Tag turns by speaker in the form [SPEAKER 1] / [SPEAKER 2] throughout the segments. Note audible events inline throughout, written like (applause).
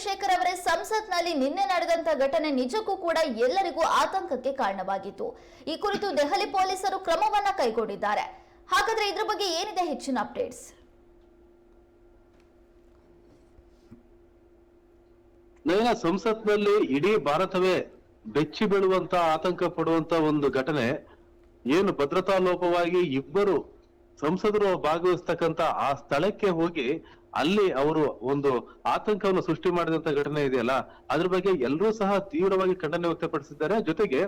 [SPEAKER 1] ಚಂದ್ರಶೇಖರ್ ಅವರೇ ಸಂಸತ್ನಲ್ಲಿ ನಿನ್ನೆ ನಡೆದಂತ ಘಟನೆ ನಿಜಕ್ಕೂ ಕೂಡ ಎಲ್ಲರಿಗೂ ಆತಂಕಕ್ಕೆ ಕಾರಣವಾಗಿತ್ತು. ಈ ಕುರಿತು ದೆಹಲಿ ಪೊಲೀಸರು ಕ್ರಮವನ್ನ ಕೈಗೊಂಡಿದ್ದಾರೆ. ಹಾಗಾದ್ರೆ ಇದ್ರ ಬಗ್ಗೆ ಏನಿದೆ ಹೆಚ್ಚಿನ ಅಪ್ಡೇಟ್ಸ್?
[SPEAKER 2] ನಯನ ಸಂಸತ್ನಲ್ಲಿ ಇಡೀ ಭಾರತವೇ ಬೆಚ್ಚಿ ಬೀಳುವಂತ, ಆತಂಕ ಪಡುವಂತ ಒಂದು ಘಟನೆ. ಏನು ಭದ್ರತಾ ಲೋಪವಾಗಿ ಇಬ್ಬರು ಸಂಸದರು ಭಾಗವಹಿಸ್ತಕ್ಕಂತ ಆ ಸ್ಥಳಕ್ಕೆ ಹೋಗಿ ಅಲ್ಲಿ ಅವರು ಒಂದು ಆತಂಕವನ್ನು ಸೃಷ್ಟಿ ಮಾಡಿದಂತ ಘಟನೆ ಇದೆಯಲ್ಲ, ಅದ್ರ ಬಗ್ಗೆ ಎಲ್ಲರೂ ಸಹ ತೀವ್ರವಾಗಿ ಖಂಡನೆ ವ್ಯಕ್ತಪಡಿಸಿದ್ದಾರೆ. ಜೊತೆಗೆ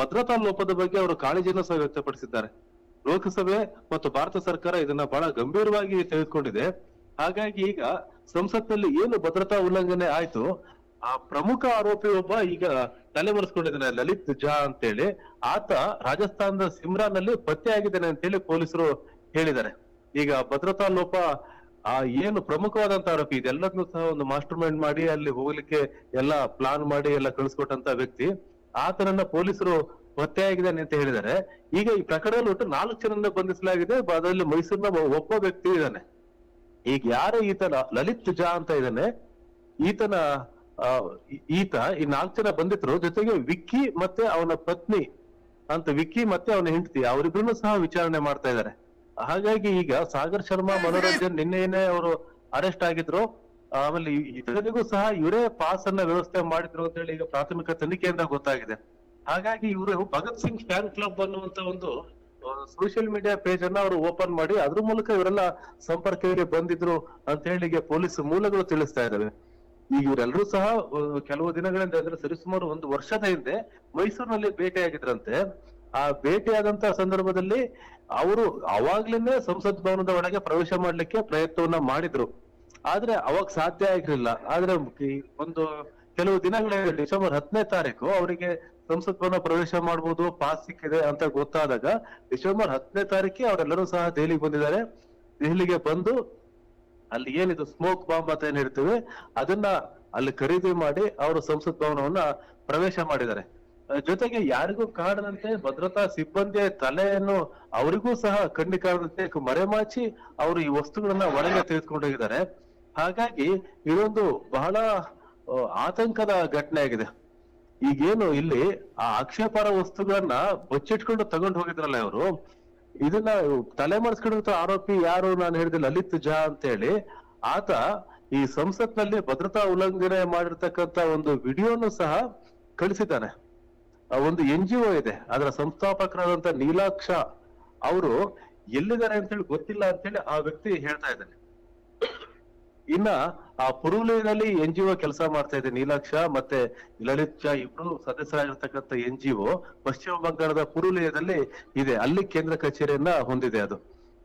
[SPEAKER 2] ಭದ್ರತಾ ಲೋಪದ ಬಗ್ಗೆ ಅವರು ಕಾಳಜಿಯನ್ನು ಸಹ ವ್ಯಕ್ತಪಡಿಸಿದ್ದಾರೆ. ಲೋಕಸಭೆ ಮತ್ತು ಭಾರತ ಸರ್ಕಾರ ಇದನ್ನ ಬಹಳ ಗಂಭೀರವಾಗಿ ತೆಗೆದುಕೊಂಡಿದೆ. ಹಾಗಾಗಿ ಈಗ ಸಂಸತ್ನಲ್ಲಿ ಏನು ಭದ್ರತಾ ಉಲ್ಲಂಘನೆ ಆಯ್ತು, ಆ ಪ್ರಮುಖ ಆರೋಪಿ ಒಬ್ಬ ಈಗ ತಲೆಮರೆಸ್ಕೊಂಡಿದ್ದಾನೆ ಲಲಿತ್ ಝಾ ಅಂತೇಳಿ. ಆತ ರಾಜಸ್ಥಾನದ ಸಿಮ್ರಾನ್ನಲ್ಲಿ ಪತ್ತೆ ಆಗಿದ್ದಾನೆ ಅಂತೇಳಿ ಪೊಲೀಸರು ಹೇಳಿದ್ದಾರೆ. ಈಗ ಭದ್ರತಾ ಲೋಪ ಆ ಏನು ಪ್ರಮುಖವಾದಂತ ಆರೋಪಿ ಇದೆಲ್ಲದನ್ನು ಸಹ ಒಂದು ಮಾಸ್ಟರ್ ಮೈಂಡ್ ಮಾಡಿ ಅಲ್ಲಿ ಹೋಗ್ಲಿಕ್ಕೆ ಎಲ್ಲ ಪ್ಲಾನ್ ಮಾಡಿ ಎಲ್ಲ ಕಳಿಸ್ಕೊಟ್ಟಂತ ವ್ಯಕ್ತಿ. ಆತನನ್ನ ಪೊಲೀಸರು ಪತ್ತೆ ಆಗಿದೆ ಅಂತ ಹೇಳಿದ್ದಾರೆ. ಈಗ ಈ ಪ್ರಕರಣ ಒಟ್ಟು ನಾಲ್ಕು ಜನರನ್ನ ಬಂಧಿಸಲಾಗಿದೆ. ಅದರಲ್ಲಿ ಮೈಸೂರಿನ ಒಬ್ಬ ವ್ಯಕ್ತಿ ಇದ್ದಾನೆ. ಈಗ ಯಾರು ಈತನ ಲಲಿತ್ ಜಾ ಅಂತ ಇದ್ದಾನೆ. ಈತನ ಈತ ಈ ನಾಲ್ಕು ಜನ ಬಂಧಿತರು. ಜೊತೆಗೆ ವಿಕ್ಕಿ ಮತ್ತೆ ಅವನ ಪತ್ನಿ. ಅಂತ ವಿಕ್ಕಿ ಮತ್ತೆ ಅವನ ಹೆಂಡತಿ. ಅವರಿಬ್ಬರನ್ನು ಸಹ ವಿಚಾರಣೆ ಮಾಡ್ತಾ ಇದ್ದಾರೆ. ಹಾಗಾಗಿ ಈಗ ಸಾಗರ್ ಶರ್ಮಾ ಮನೋರಂಜನ್ ನಿನ್ನೆನೆ ಅವರು ಅರೆಸ್ಟ್ ಆಗಿದ್ರು. ಆಮೇಲೆ ಇದರಿಗೂ ಸಹ ಇವರೇ ಪಾಸ್ ಅನ್ನ ವ್ಯವಸ್ಥೆ ಮಾಡಿದ್ರು ಅಂತ ಹೇಳಿ ಈಗ ಪ್ರಾಥಮಿಕ ತನಿಖೆಯಿಂದ ಗೊತ್ತಾಗಿದೆ. ಹಾಗಾಗಿ ಇವರು ಭಗತ್ ಸಿಂಗ್ ಫ್ಯಾನ್ ಕ್ಲಬ್ ಅನ್ನುವಂತ ಒಂದು ಸೋಷಿಯಲ್ ಮೀಡಿಯಾ ಪೇಜ್ ಅನ್ನ ಅವರು ಓಪನ್ ಮಾಡಿ ಅದ್ರ ಮೂಲಕ ಇವರೆಲ್ಲ ಸಂಪರ್ಕಕ್ಕೆ ಬಂದಿದ್ರು ಅಂತ ಹೇಳಿ ಪೊಲೀಸ್ ಮೂಲಗಳು ತಿಳಿಸ್ತಾ ಇದ್ದಾವೆ. ಈಗ ಇವರೆಲ್ಲರೂ ಸಹ ಕೆಲವು ದಿನಗಳಿಂದ ಅಂದ್ರೆ ಸರಿಸುಮಾರು ಒಂದು ವರ್ಷದ ಹಿಂದೆ ಮೈಸೂರಿನಲ್ಲಿ ಭೇಟಿಯಾಗಿದ್ರಂತೆ. ಆ ಭೇಟಿಯಾದಂತ ಸಂದರ್ಭದಲ್ಲಿ ಅವರು ಅವಾಗ್ಲಿಂದ ಸಂಸತ್ ಭವನದ ಒಳಗೆ ಪ್ರವೇಶ ಮಾಡ್ಲಿಕ್ಕೆ ಪ್ರಯತ್ನವನ್ನ ಮಾಡಿದ್ರು. ಆದ್ರೆ ಅವಾಗ ಸಾಧ್ಯ ಆಗಿರ್ಲಿಲ್ಲ ಆದ್ರೆ ಒಂದು ಕೆಲವು ದಿನಗಳ ಡಿಸೆಂಬರ್ ಹತ್ತನೇ ತಾರೀಕು ಅವರಿಗೆ ಸಂಸತ್ ಭವನ ಪ್ರವೇಶ ಮಾಡಬಹುದು ಪಾಸ್ ಸಿಕ್ಕಿದೆ ಅಂತ ಗೊತ್ತಾದಾಗ ಡಿಸೆಂಬರ್ ಹತ್ತನೇ ತಾರೀಕಿಗೆ ಅವರೆಲ್ಲರೂ ಸಹ ದೆಹಲಿಗೆ ಬಂದಿದ್ದಾರೆ. ದೆಹಲಿಗೆ ಬಂದು ಅಲ್ಲಿ ಏನಿದು ಸ್ಮೋಕ್ ಬಾಂಬ್ ಅಂತ ಏನ್ ಹೇಳ್ತೀವಿ ಅದನ್ನ ಅಲ್ಲಿ ಖರೀದಿ ಮಾಡಿ ಅವರು ಸಂಸತ್ ಭವನವನ್ನ ಪ್ರವೇಶ ಮಾಡಿದ್ದಾರೆ. ಜೊತೆಗೆ ಯಾರಿಗೂ ಕಾಡದಂತೆ ಭದ್ರತಾ ಸಿಬ್ಬಂದಿಯ ತಲೆಯನ್ನು ಅವರಿಗೂ ಸಹ ಕಣ್ಣಿ ಕಾಣದಂತೆ ಮರೆಮಾಚಿ ಅವರು ಈ ವಸ್ತುಗಳನ್ನ ಒಳಗೆ ತೆಗೆದುಕೊಂಡೋಗಿದ್ದಾರೆ ಹಾಗಾಗಿ ಇದೊಂದು ಬಹಳ ಆತಂಕದ ಘಟನೆ ಆಗಿದೆ ಈಗೇನು ಇಲ್ಲಿ ಆ ಆಕ್ಷೇಪಾರ ವಸ್ತುಗಳನ್ನ ಬಚ್ಚಿಟ್ಕೊಂಡು ತಗೊಂಡು ಹೋಗಿದ್ರಲ್ಲ ಇವರು. ಇದನ್ನ ತಲೆಮರೆಸ್ಕೊಂಡಿರೋ ಆರೋಪಿ ಯಾರು ನಾನು ಹೇಳಿದೆ, ಲಲಿತ್ ಜಾ ಅಂತ ಹೇಳಿ ಆತ ಈ ಸಂಸತ್ನಲ್ಲಿ ಭದ್ರತಾ ಉಲ್ಲಂಘನೆ ಮಾಡಿರ್ತಕ್ಕಂತ ಒಂದು ವಿಡಿಯೋನು ಸಹ ಕಳಿಸಿದ್ದಾನೆ. ಒಂದು ಎನ್ ಜಿ ಒ ಇದೆ. ಅದರ ಸಂಸ್ಥಾಪಕರಾದಂತ ನೀಲಾಕ್ಷ ಅವರು ಎಲ್ಲಿದ್ದಾರೆ ಅಂತ ಹೇಳಿ ಗೊತ್ತಿಲ್ಲ ಅಂತ ಹೇಳಿ ಆ ವ್ಯಕ್ತಿ ಹೇಳ್ತಾ ಇದ್ದಾನೆ. ಇನ್ನ ಆ ಪುರುಲಿನಲ್ಲಿ ಎನ್ ಜಿ ಒ ಕೆಲಸ ಮಾಡ್ತಾ ಇದೆ ನೀಲಾಕ್ಷ ಮತ್ತೆ ಲಲಿತ್ ಶಾ ಇಬ್ರು ಸದಸ್ಯರಾಗಿರ್ತಕ್ಕಂಥ ಎನ್ ಜಿ ಒ ಪಶ್ಚಿಮ ಬಂಗಾಳದ ಪುರುಲಿಯದಲ್ಲಿ ಇದೆ. ಅಲ್ಲಿ ಕೇಂದ್ರ ಕಚೇರಿಯನ್ನ ಹೊಂದಿದೆ ಅದು.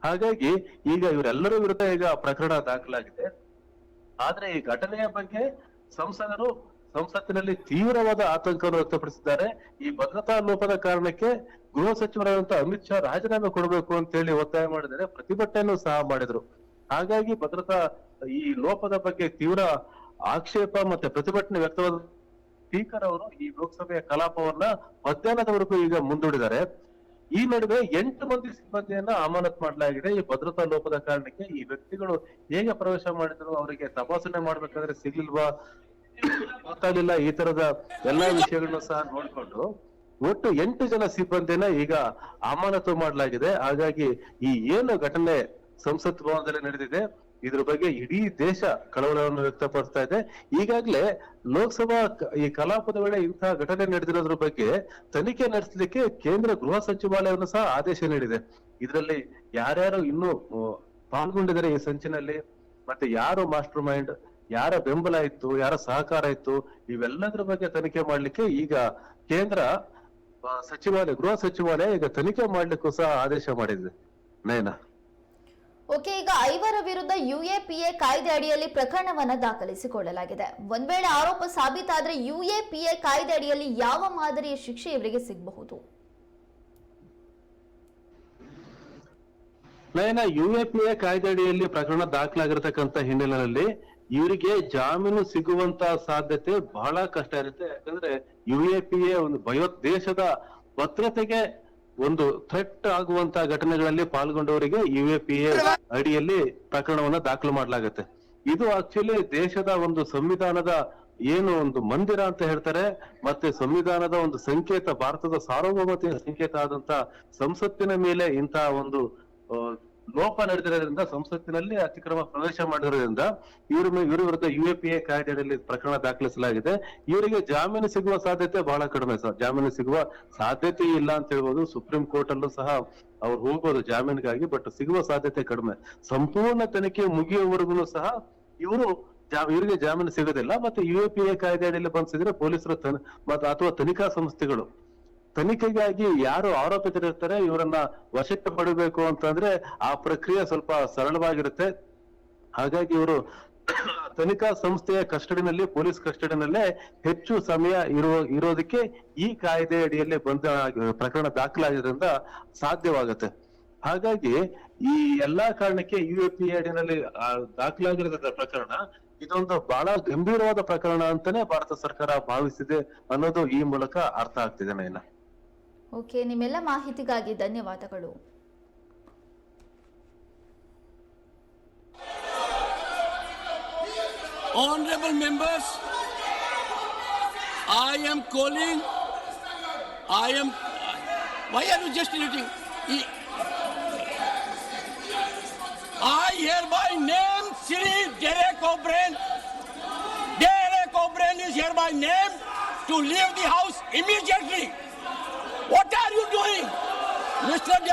[SPEAKER 2] ಹಾಗಾಗಿ ಈಗ ಇವರೆಲ್ಲರ ವಿರುದ್ಧ ಈಗ ಪ್ರಕರಣ ದಾಖಲಾಗಿದೆ. ಆದ್ರೆ ಈ ಘಟನೆಯ ಬಗ್ಗೆ ಸಂಸದರು ಸಂಸತ್ತಿನಲ್ಲಿ ತೀವ್ರವಾದ ಆತಂಕವನ್ನು ವ್ಯಕ್ತಪಡಿಸಿದ್ದಾರೆ. ಈ ಭದ್ರತಾ ಲೋಪದ ಕಾರಣಕ್ಕೆ ಗೃಹ ಸಚಿವರಾದಂತಹ ಅಮಿತ್ ಶಾ ರಾಜೀನಾಮೆ ಕೊಡಬೇಕು ಅಂತ ಹೇಳಿ ಒತ್ತಾಯ ಮಾಡಿದರೆ ಪ್ರತಿಭಟನೆಯನ್ನು ಸಹ ಮಾಡಿದ್ರು. ಹಾಗಾಗಿ ಭದ್ರತಾ ಈ ಲೋಪದ ಬಗ್ಗೆ ತೀವ್ರ ಆಕ್ಷೇಪ ಮತ್ತೆ ಪ್ರತಿಭಟನೆ ವ್ಯಕ್ತವಾದ ಸ್ಪೀಕರ್ ಅವರು ಈ ಲೋಕಸಭೆಯ ಕಲಾಪವನ್ನ ಮಧ್ಯಾಹ್ನದವರೆಗೂ ಈಗ ಮುಂದೂಡಿದ್ದಾರೆ. ಈ ನಡುವೆ ಎಂಟು ಮಂದಿ ಸಿಬ್ಬಂದಿಯನ್ನ ಅಮಾನತ್ ಮಾಡಲಾಗಿದೆ. ಈ ಭದ್ರತಾ ಲೋಪದ ಕಾರಣಕ್ಕೆ ಈ ವ್ಯಕ್ತಿಗಳು ಹೇಗೆ ಪ್ರವೇಶ ಮಾಡಿದ್ರು, ಅವರಿಗೆ ತಪಾಸಣೆ ಮಾಡ್ಬೇಕಾದ್ರೆ ಸಿಗ್ಲಿಲ್ವಾ? ಗೊತ್ತಾಗ್ಲಿಲ್ಲ ಈ ತರದ ಎಲ್ಲಾ ವಿಷಯಗಳನ್ನ ಸಹ ನೋಡ್ಕೊಂಡು ಒಟ್ಟು ಎಂಟು ಜನ ಸಿಬ್ಬಂದಿನ ಈಗ ಅಮಾನತು ಮಾಡಲಾಗಿದೆ. ಹಾಗಾಗಿ ಈ ಏನು ಘಟನೆ ಸಂಸತ್ ಭವನದಲ್ಲಿ ನಡೆದಿದೆ, ಇದ್ರ ಬಗ್ಗೆ ಇಡೀ ದೇಶ ಕಳವಳವನ್ನು ವ್ಯಕ್ತಪಡಿಸ್ತಾ ಇದೆ. ಈಗಾಗಲೇ ಲೋಕಸಭಾ ಈ ಕಲಾಪದ ವೇಳೆ ಇಂತಹ ಘಟನೆ ನಡೆದಿರೋದ್ರ ಬಗ್ಗೆ ತನಿಖೆ ನಡೆಸಲಿಕ್ಕೆ ಕೇಂದ್ರ ಗೃಹ ಸಚಿವಾಲಯವನ್ನು ಸಹ ಆದೇಶ ನೀಡಿದೆ. ಇದರಲ್ಲಿ ಯಾರ್ಯಾರು ಇನ್ನೂ ಪಾಲ್ಗೊಂಡಿದ್ದಾರೆ ಈ ಸಂಚಿನಲ್ಲಿ, ಮತ್ತೆ ಯಾರು ಮಾಸ್ಟರ್ ಮೈಂಡ್ ಯಾರ ಬೆಂಬಲ ಇತ್ತು ಯಾರ ಸಹಕಾರ ಇತ್ತು ಇವೆಲ್ಲದರ ಬಗ್ಗೆ ತನಿಖೆ ಮಾಡ್ಲಿಕ್ಕೆ ಈಗ ಕೇಂದ್ರ ಸಚಿವಾಲಯ ಗೃಹ ಸಚಿವಾಲಯ ಈಗ ತನಿಖೆ ಮಾಡ್ಲಿಕ್ಕೂ ಸಹ ಆದೇಶ ಮಾಡಿದೆ ನಯನ
[SPEAKER 1] ಓಕೆ ಈಗ ಐವರ ವಿರುದ್ಧ ಯುಎಪಿಎ ಕಾಯ್ದೆ ಅಡಿಯಲ್ಲಿ ಪ್ರಕರಣವನ್ನ ದಾಖಲಿಸಿಕೊಳ್ಳಲಾಗಿದೆ. ಒಂದ್ ವೇಳೆ ಆರೋಪ ಸಾಬೀತಾದ್ರೆ ಯುಎಪಿಎ ಕಾಯ್ದೆ ಅಡಿಯಲ್ಲಿ ಯಾವ ಮಾದರಿಯ ಶಿಕ್ಷೆ ಇವರಿಗೆ ಸಿಗಬಹುದು?
[SPEAKER 2] ನಯನ ಯುಎಪಿಎ ಕಾಯ್ದೆ ಅಡಿಯಲ್ಲಿ ಪ್ರಕರಣ ದಾಖಲಾಗಿರತಕ್ಕಂತ ಹಿನ್ನೆಲೆಯಲ್ಲಿ ಇವರಿಗೆ ಜಾಮೀನು ಸಿಗುವಂತ ಸಾಧ್ಯತೆ ಬಹಳ ಕಷ್ಟ ಇರುತ್ತೆ. ಯಾಕಂದ್ರೆ ಯುಎಪಿಎ ಒಂದು ಭಯೋ ದೇಶದ ಭದ್ರತೆಗೆ ಒಂದು ಥ್ರೆಟ್ ಆಗುವಂತ ಘಟನೆಗಳಲ್ಲಿ ಪಾಲ್ಗೊಂಡವರಿಗೆ ಯುಎಪಿಎ ಅಡಿಯಲ್ಲಿ ಪ್ರಕರಣವನ್ನ ದಾಖಲು ಮಾಡಲಾಗುತ್ತೆ. ಇದು ಆಕ್ಚುಲಿ ದೇಶದ ಒಂದು ಸಂವಿಧಾನದ ಏನು ಒಂದು ಮಂದಿರ ಅಂತ ಹೇಳ್ತಾರೆ, ಮತ್ತೆ ಸಂವಿಧಾನದ ಒಂದು ಸಂಕೇತ, ಭಾರತದ ಸಾರ್ವಭೌಮತೆಯ ಸಂಕೇತ ಆದಂತ ಸಂಸತ್ತಿನ ಮೇಲೆ ಇಂತಹ ಒಂದು ಲೋಪ ನಡೆದಿರೋದ್ರಿಂದ, ಸಂಸತ್ತಿನಲ್ಲಿ ಅತಿಕ್ರಮ ಪ್ರವೇಶ ಮಾಡಿರೋದ್ರಿಂದ ಇವ್ರ ಇವರ ವಿರುದ್ಧ ಯು ಎ ಪಿ ಎ ಕಾಯ್ದೆಯಲ್ಲಿ ಪ್ರಕರಣ ದಾಖಲಿಸಲಾಗಿದೆ. ಇವರಿಗೆ ಜಾಮೀನು ಸಿಗುವ ಸಾಧ್ಯತೆ ಬಹಳ ಕಡಿಮೆ ಸರ್. ಜಾಮೀನು ಸಿಗುವ ಸಾಧ್ಯತೆ ಇಲ್ಲ ಅಂತ ಹೇಳ್ಬೋದು. ಸುಪ್ರೀಂ ಕೋರ್ಟ್ ಅಲ್ಲೂ ಸಹ ಅವ್ರು ಹೋಗ್ಬೋದು ಜಾಮೀನಿಗಾಗಿ, ಬಟ್ ಸಿಗುವ ಸಾಧ್ಯತೆ ಕಡಿಮೆ. ಸಂಪೂರ್ಣ ತನಿಖೆ ಮುಗಿಯುವವರೆಗೂ ಸಹ ಇವರು ಇವರಿಗೆ ಜಾಮೀನು ಸಿಗೋದಿಲ್ಲ. ಮತ್ತೆ ಯು ಎ ಪಿ ಎ ಕಾಯ್ದೆ ಅಡಿಯಲ್ಲಿ ಬಂಧಿಸಿದ್ರೆ ಪೊಲೀಸರು ಅಥವಾ ತನಿಖಾ ಸಂಸ್ಥೆಗಳು ತನಿಖೆಗಾಗಿ ಯಾರು ಆರೋಪಿತರಿರ್ತಾರೆ ಇವರನ್ನ ವಶಕ್ಕೆ ಪಡಿಬೇಕು ಅಂತಂದ್ರೆ ಆ ಪ್ರಕ್ರಿಯೆ ಸ್ವಲ್ಪ ಸರಳವಾಗಿರುತ್ತೆ. ಹಾಗಾಗಿ ಇವರು (coughs) ತನಿಖಾ ಸಂಸ್ಥೆಯ ಕಸ್ಟಡಿನಲ್ಲಿ ಪೊಲೀಸ್ ಕಸ್ಟಡಿನಲ್ಲೇ ಹೆಚ್ಚು ಸಮಯ ಇರೋ ಇರೋದಕ್ಕೆ ಈ ಕಾಯ್ದೆ ಅಡಿಯಲ್ಲಿ ಬಂದ ಪ್ರಕರಣ ದಾಖಲಾಗಿರೋದ್ರಿಂದ ಸಾಧ್ಯವಾಗುತ್ತೆ. ಹಾಗಾಗಿ ಈ ಎಲ್ಲಾ ಕಾರಣಕ್ಕೆ ಯು ಎ ಪಿ ಅಡಿನಲ್ಲಿ ಆ, ದಾಖಲಾಗಿರೋದ್ರ ಪ್ರಕರಣ ಇದೊಂದು ಬಹಳ ಗಂಭೀರವಾದ ಪ್ರಕರಣ ಅಂತಾನೆ ಭಾರತ ಸರ್ಕಾರ ಭಾವಿಸಿದೆ ಅನ್ನೋದು ಈ ಮೂಲಕ ಅರ್ಥ ಆಗ್ತಿದೆ ನೈನಾ
[SPEAKER 1] ಓಕೆ ನಿಮ್ಮೆಲ್ಲ ಮಾಹಿತಿಗಾಗಿ ಧನ್ಯವಾದಗಳು
[SPEAKER 3] Honorable members, I am calling, I am, why are you gesticulating? E- I hereby name Sri Derek O'Brien. Derek O'Brien is hereby named to leave the house immediately. What are you doing? Mr.